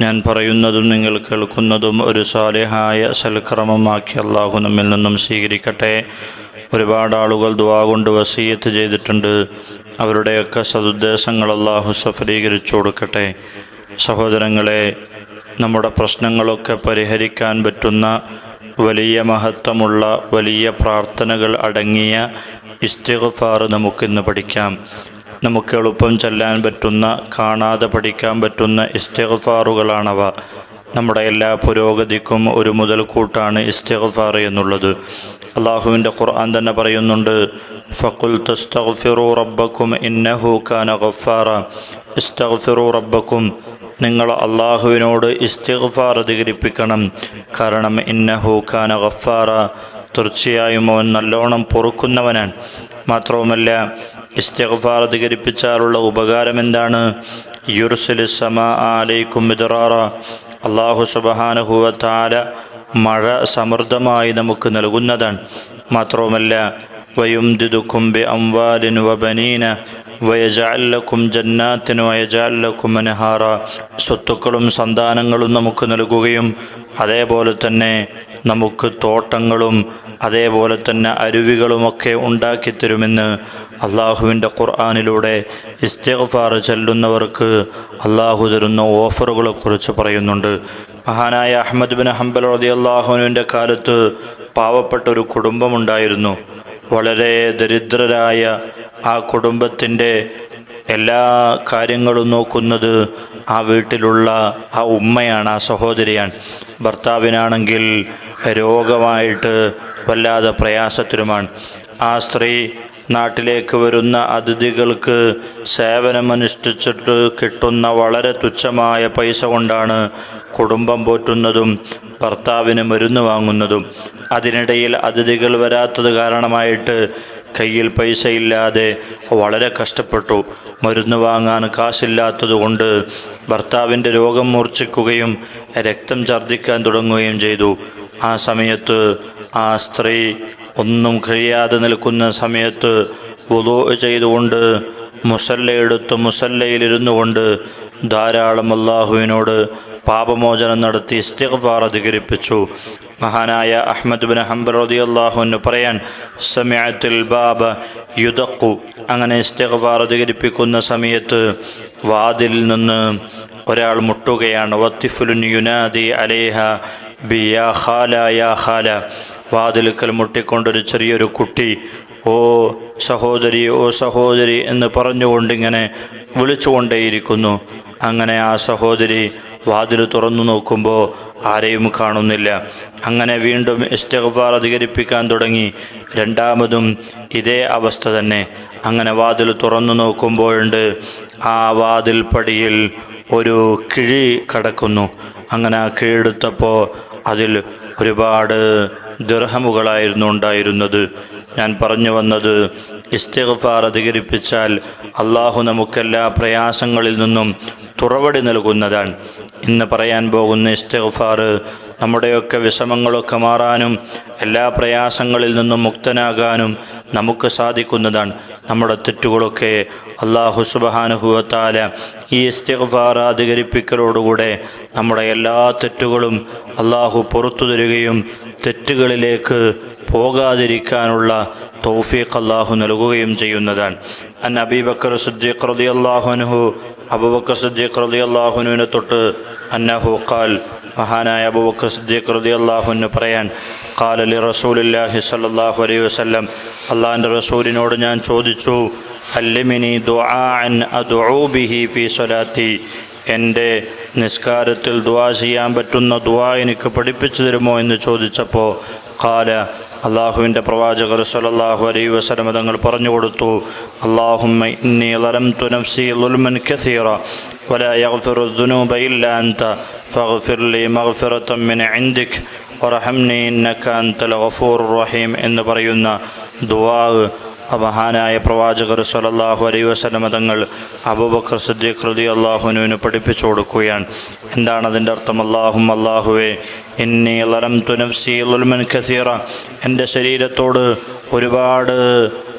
ഞാൻ പറയുന്നതും നിങ്ങൾ കേൾക്കുന്നതും ഒരു സാലിഹായ സൽക്രമമാക്കി അള്ളാഹു നമ്മിൽ നിന്നും സ്വീകരിക്കട്ടെ. ഒരുപാട് ആളുകൾ ദുവാ കൊണ്ട് വസീയത്ത് ചെയ്തിട്ടുണ്ട്. അവരുടെയൊക്കെ സതുദ്ദേശങ്ങൾ അള്ളാഹു സഫലീകരിച്ചു കൊടുക്കട്ടെ. സഹോദരങ്ങളെ നമ്മുടെ പ്രശ്നങ്ങളൊക്കെ പരിഹരിക്കാൻ പറ്റുന്ന വലിയ മഹത്വമുള്ള വലിയ പ്രാർത്ഥനകൾ അടങ്ങിയ ഇസ്തിഗ്ഫാർ നമുക്കിന്ന് പഠിക്കാം. നമുക്ക് എളുപ്പം ചെല്ലാൻ പറ്റുന്ന കാണാതെ പഠിക്കാൻ പറ്റുന്ന ഇസ്തിഗ്ഫാറുകളാണവ. നമ്മുടെ എല്ലാ പുരോഗതിക്കും ഒരു മുതൽക്കൂട്ടാണ് ഇസ്തിഗ്ഫാർ എന്നുള്ളത്. അള്ളാഹുവിന്റെ ഖുർആൻ തന്നെ പറയുന്നുണ്ട് ഫക്കുൽ തസ്തഗ്ഫിറു റബ്ബക്കും ഇന്നഹു കാന ഗഫാറ. ഇസ്തഗ്ഫിറു റബ്ബക്കും നിങ്ങൾ അള്ളാഹുവിനോട് ഇസ്തിഗ്ഫാർ അധികരിപ്പിക്കണം. കാരണം ഇന്നഹു ഖാന ഗഫാറ. തീർച്ചയായും അവൻ നല്ലോണം പൊറുക്കുന്നവനാണ്. മാത്രവുമല്ല ഇസ്തിഗ്ഫാർ അധികരിപ്പിച്ചാലുള്ള ഉപകാരം എന്താണ്? യുർസലി സമ ആലൈക്കും മിദറാറ. അള്ളാഹു സുബഹാനഹുവ താല മഴ സമൃദ്ധമായി നമുക്ക് നൽകുന്നതാണ്. മാത്രവുമല്ല വയുംദിദുക്കും ബി അംവാലിൻ വബനീന വയജാലക്കും ജന്നാത്തിനു വയജാലക്കും അനഹാറ സ്വത്തുക്കളും സന്താനങ്ങളും നമുക്ക് നൽകുകയും അതേപോലെ തന്നെ നമുക്ക് തോട്ടങ്ങളും അതേപോലെ തന്നെ അരുവികളുമൊക്കെ ഉണ്ടാക്കിത്തരുമെന്ന് അള്ളാഹുവിന്റെ ഖുർആാനിലൂടെ ഇസ്തിഗ്ഫാർ ചെല്ലുന്നവർക്ക് അള്ളാഹു തരുന്ന ഓഫറുകളെക്കുറിച്ച് പറയുന്നുണ്ട്. മഹാനായ അഹമ്മദ് ബിൻ ഹംബൽ റതി അള്ളാഹുവിന്റെ കാലത്ത് പാവപ്പെട്ട ഒരു കുടുംബമുണ്ടായിരുന്നു. വളരെ ദരിദ്രരായ ആ കുടുംബത്തിന്റെ എല്ലാ കാര്യങ്ങളും നോക്കുന്നത് ആ വീട്ടിലുള്ള ആ ഉമ്മയാണ് ആ സഹോദരിയാണ്. ഭർത്താവിനാണെങ്കിൽ രോഗമായിട്ട് വല്ലാതെ പ്രയാസത്തിലുമാണ്. ആ സ്ത്രീ നാട്ടിലേക്ക് വരുന്ന അതിഥികൾക്ക് സേവനമനുഷ്ഠിച്ചിട്ട് കിട്ടുന്ന വളരെ തുച്ഛമായ പൈസ കൊണ്ടാണ് കുടുംബം പോറ്റുന്നതും ഭർത്താവിന് മരുന്ന് വാങ്ങുന്നതും. അതിനിടയിൽ അതിഥികൾ വരാത്തത് കാരണമായിട്ട് കയ്യിൽ പൈസയില്ലാതെ വളരെ കഷ്ടപ്പെട്ടു. മരുന്ന് വാങ്ങാൻ കാശില്ലാത്തതുകൊണ്ട് ഭർത്താവിന്റെ രോഗം മൂർച്ഛിക്കുകയും രക്തം ഛർദ്ദിക്കാൻ തുടങ്ങുകയും ചെയ്തു. ആ സമയത്ത് ആ സ്ത്രീ ഒന്നും കഴിയാതെ നിൽക്കുന്ന സമയത്ത് വുളു ചെയ്തുകൊണ്ട് മുസല്ലയെടുത്ത് മുസല്ലയിലിരുന്നു കൊണ്ട് ധാരാളം അള്ളാഹുവിനോട് പാപമോചനം നടത്തി ഇസ്തിഗ്ഫാർ അധികരിപ്പിച്ചു. മഹാനായ അഹമ്മദ് ബിൻ ഹംബർ റതി അള്ളാഹുവിന് പറയാൻ സമയത്തിൽ ബാബ യുദക്കു അങ്ങനെ ഇസ്തിഗ്ഫാർ അധികരിപ്പിക്കുന്ന സമയത്ത് വാതിൽ നിന്ന് ഒരാൾ മുട്ടുകയാണ്. വത്തിഫുലുൻ യുനാദി അലേഹ ബി യാ ഖാല യാ ഹാല വാതിലുക്കൽ മുട്ടിക്കൊണ്ടൊരു ചെറിയൊരു കുട്ടി ഓ സഹോദരി ഓ സഹോദരി എന്ന് പറഞ്ഞുകൊണ്ടിങ്ങനെ വിളിച്ചുകൊണ്ടേയിരിക്കുന്നു. അങ്ങനെ ആ സഹോദരി വാതിൽ തുറന്നു നോക്കുമ്പോൾ ആരെയും കാണുന്നില്ല. അങ്ങനെ വീണ്ടും ഇസ്തിഗ്ഫാർ അധികരിപ്പിക്കാൻ തുടങ്ങി. രണ്ടാമതും ഇതേ അവസ്ഥ തന്നെ. അങ്ങനെ വാതിൽ തുറന്നു നോക്കുമ്പോഴുണ്ട് ആ വാതിൽ പടിയിൽ ഒരു കിഴി കടക്കുന്നു. അങ്ങനെ ആ കിഴിയെടുത്തപ്പോൾ അതിൽ ഒരുപാട് ദുർഹമുകളായിരുന്നു ഉണ്ടായിരുന്നത്. ഞാൻ പറഞ്ഞു വന്നത് ഇസ്തിഗ്ഫാർ അധികരിപ്പിച്ചാൽ അള്ളാഹു നമുക്കെല്ലാ പ്രയാസങ്ങളിൽ നിന്നും തുറവടി നൽകുന്നതാണ്. ഇന്ന് പറയാൻ പോകുന്ന ഇസ്തിഗ്ഫാർ നമ്മുടെയൊക്കെ വിഷമങ്ങളൊക്കെ മാറാനും എല്ലാ പ്രയാസങ്ങളിൽ നിന്നും മുക്തനാകാനും നമുക്ക് സാധിക്കുന്നതാണ്. നമ്മുടെ തെറ്റുകളൊക്കെ അള്ളാഹു സുബഹാനുഭവത്താല ഈ ഇസ്തിഗ്ഫാർ അധികരിപ്പിക്കലോടുകൂടെ നമ്മുടെ എല്ലാ തെറ്റുകളും അള്ളാഹു പുറത്തു തരികയും തെറ്റുകളിലേക്ക് പോകാതിരിക്കാനുള്ള തൗഫീഖ് അള്ളാഹു നൽകുകയും ചെയ്യുന്നതാണ്. അൻ അബീബക്കർ സുദ്ദീഖ് റതി അള്ളാഹുനുഹു അബുബക്കർ സുദ്ദീഖ് റതി അള്ളാഹുനുവിനെ തൊട്ട് അന്നഹു ഖാൽ മഹാനായ അബൂബക്കർ സിദ്ദീഖ് റതി അള്ളാഹുവിന് പറയാൻ കാലലി റസൂലില്ലാഹി സല്ലല്ലാഹു അലൈ വസ്ലം അള്ളാഹിന്റെ റസൂലിനോട് ഞാൻ ചോദിച്ചു അല്ലിമിനി ദുആൻ അദുബിഹി ഫി സ്വലാത്തി. എന്റെ നിസ്കാരത്തിൽ ദുവാ ചെയ്യാൻ പറ്റുന്ന ദുവാ എനിക്ക് പഠിപ്പിച്ചു തരുമോ എന്ന് ചോദിച്ചപ്പോൾ കാല അള്ളാഹുവിന്റെ പ്രവാചകർ സലല്ലാഹു അലൈ വസ്ലം തങ്ങൾ പറഞ്ഞു കൊടുത്തു അള്ളാഹുമ്മ ഇന്നി ലലം തുനഫ്സി ലുൽമൻ കസീറ വല യഗ്ഫിറു ഇല്ല അൻത. ഫഗ്ഫിർ ലി മഗ്ഫിറത്തും മിൻ ഇന്ദിക് വറഹംനി ഇന്നക അൻതൽ ഗഫൂറുർ റഹീം എന്ന് പറയുന്ന ദുആ അബഹാനായ പ്രവാചകർ സലല്ലാഹു അലൈ വസലമ തങ്ങൾ അബൂബക്കർ സദ്യഖ് റതി അള്ളാഹുനുവിന് പഠിപ്പിച്ചു കൊടുക്കുകയാണ്. എന്താണ് അതിന്റെ അർത്ഥം? അള്ളാഹും അള്ളാഹുവേ എന്നി ലലം തുനഫ്സി ലുൽമൻ കസീറ. എന്റെ ശരീരത്തോട് ഒരുപാട്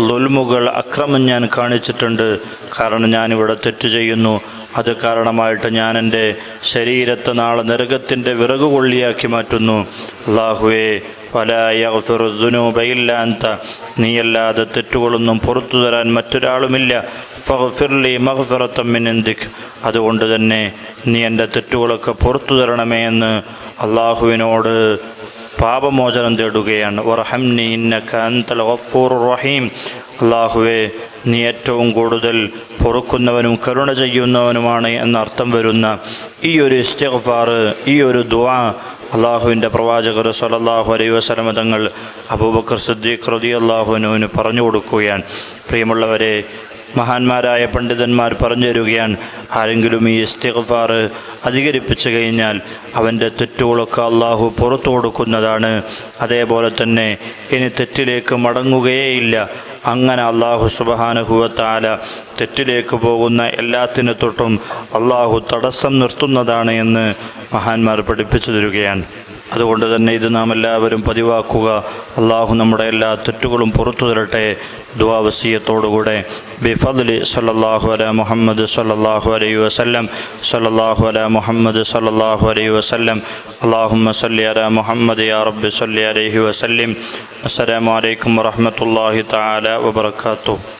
ലുൽമുകൾ അക്രമം ഞാൻ കാണിച്ചിട്ടുണ്ട്. കാരണം ഞാനിവിടെ തെറ്റ് ചെയ്യുന്നു. അത് കാരണമായിട്ട് ഞാൻ എന്റെ ശരീരത്തെ നാളെ നരകത്തിന്റെ വിറകുകൊള്ളിയാക്കി മാറ്റുന്നു. അള്ളാഹുവേ ഫലായുനൂബയില്ലാത്ത നീയല്ലാതെ തെറ്റുകളൊന്നും പുറത്തു തരാൻ മറ്റൊരാളുമില്ല. ഫഹ്ഫിർലി മഹ്ഫിറത്തമ്മിനെന്തിക് അതുകൊണ്ട് തന്നെ നീ എന്റെ തെറ്റുകളൊക്കെ പുറത്തു തരണമേ എന്ന് അള്ളാഹുവിനോട് പാപമോചനം തേടുകയാണ്. വറഹംനി ഇന്നക അന്തൽ റഹീം. അള്ളാഹുവേ നീ ഏറ്റവും കൂടുതൽ പൊറുക്കുന്നവനും കരുണ ചെയ്യുന്നവനുമാണ് എന്നർത്ഥം വരുന്ന ഈ ഒരു ഇസ്തിഗ്ഫാർ ഈ ഒരു ദുആ അള്ളാഹുവിന്റെ പ്രവാചകർ സലല്ലാഹു അലൈ വസലമ തങ്ങൾ അബൂബക്കർ സിദ്ദീഖ് റതി അള്ളാഹുവിനുവിന് പറഞ്ഞു കൊടുക്കുകയാണ്. പ്രിയമുള്ളവരെ മഹാന്മാരായ പണ്ഡിതന്മാർ പറഞ്ഞു തരികയാണ് ആരെങ്കിലും ഈ ഇസ്തിഗ്ഫാർ അധികരിപ്പിച്ചു കഴിഞ്ഞാൽ അവന്റെ തെറ്റുകളൊക്കെ അള്ളാഹു പുറത്തു കൊടുക്കുന്നതാണ്. അതേപോലെ തന്നെ ഇനി തെറ്റിലേക്ക് മടങ്ങുകയേയില്ല. അങ്ങനെ അള്ളാഹു സുബഹാനുഭവത്താല തെറ്റിലേക്ക് പോകുന്ന എല്ലാത്തിനു തൊട്ടും അള്ളാഹു തടസ്സം നിർത്തുന്നതാണ് എന്ന് മഹാന്മാർ പഠിപ്പിച്ചു തരികയാണ്. അതുകൊണ്ട് തന്നെ ഇത് നാം എല്ലാവരും പതിവാക്കുക. അള്ളാഹു നമ്മുടെ എല്ലാ തെറ്റുകളും പുറത്തു തരട്ടെ. ദുവാവസീയത്തോടുകൂടെ ബിഫദ്ലി സല്ലാഹു അല മുഹമ്മദ് സല്ലാഹു അലൈ വസല്ലം. സല്ലാഹു അല മുഹമ്മദ് സല്ലാഹു അലൈ വസല്ലം. അള്ളാഹുമ്മ സല്ലി അല മുഹമ്മദ് യാ റബ്ബി സല്ലി അലൈഹി വസല്ലിം. അസ്സലാമു അലൈക്കും വറഹ്മത്തുള്ളാഹി തആല വബറകാതുഹു.